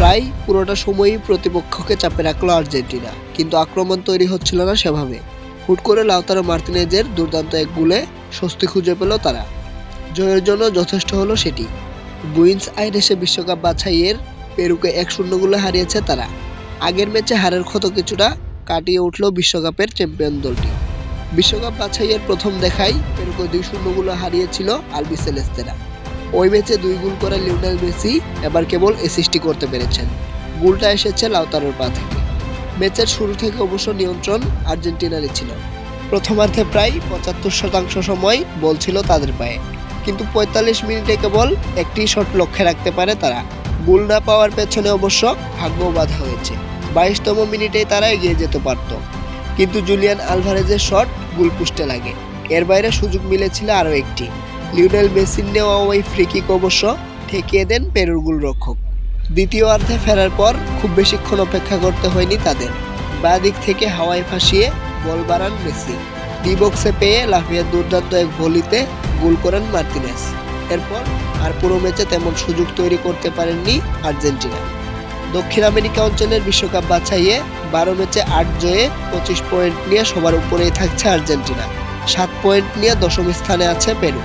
প্রায় পুরোটা সময়ই প্রতিপক্ষকে চাপে রাখল আর্জেন্টিনা, কিন্তু আক্রমণ তৈরি হচ্ছিল না সেভাবে। হুট করে লাউতারো মার্তিনেজের দুর্দান্ত এক গুলে স্বস্তি খুঁজে পেল তারা। জয়ের জন্য যথেষ্ট হলো সেটি। বুইন্স আইরেসে বিশ্বকাপ বাছাইয়ের পেরুকে এক শূন্য গোলে হারিয়েছে তারা। আগের ম্যাচে হারের ক্ষত কিছুটা কাটিয়ে উঠল বিশ্বকাপের চ্যাম্পিয়ন দলটি। বিশ্বকাপ বাছাইয়ের প্রথম দেখাই পেরুকে দুই শূন্য গোলে হারিয়েছিল আলবি সেলেস্তেরা। ওই ম্যাচে দুই গোল করে লিওনেল মেসি এবার কেবল অ্যাসিস্টই করতে পেরেছেন। গোলটা এসেছে লাউতারোর পা থেকে। ম্যাচের শুরু থেকে অবশ্য নিয়ন্ত্রণ আর্জেন্টিনারই ছিল। প্রথমার্ধে প্রায় পঁচাত্তর শতাংশ সময় বল ছিল তাদের পায়ে। কিন্তু পঁয়তাল্লিশ মিনিটে কেবল একটি শট লক্ষ্যে রাখতে পারে তারা। গোল না পাওয়ার পেছনে অবশ্য ভাগ্য বাধা হয়েছে। বাইশতম মিনিটেই তারা এগিয়ে যেতে পারত। কিন্তু জুলিয়ান আলভারেজের শট গোলপুষ্টে লাগে। এর বাইরে সুযোগ মিলেছিল আরও একটি। লিওনেল মেসির নেওয়া ওই ফ্রিকিক অবশ্য ঠেকিয়ে দেন পেরুর গোলরক্ষক। দ্বিতীয় অর্ধে ফেরার পর খুব বেশিক্ষণ অপেক্ষা করতে হয়নি তাদের। বাঁ দিক থেকে হাওয়ায় ফাঁসিয়ে বল বাড়ান মেসি। ডি বক্সে পেয়ে লাফিয়ে দুর্দান্ত এক ভলিতে গোল করেন মার্তিনেস। এরপর আর পুরো ম্যাচে তেমন সুযোগ তৈরি করতে পারেননি আর্জেন্টিনা। দক্ষিণ আমেরিকা অঞ্চলের বিশ্বকাপ বাছাইয়ে বারো ম্যাচে আট জয়ে পঁচিশ পয়েন্ট নিয়ে সবার উপরেই থাকছে আর্জেন্টিনা। সাত পয়েন্ট নিয়ে দশম স্থানে আছে পেরু।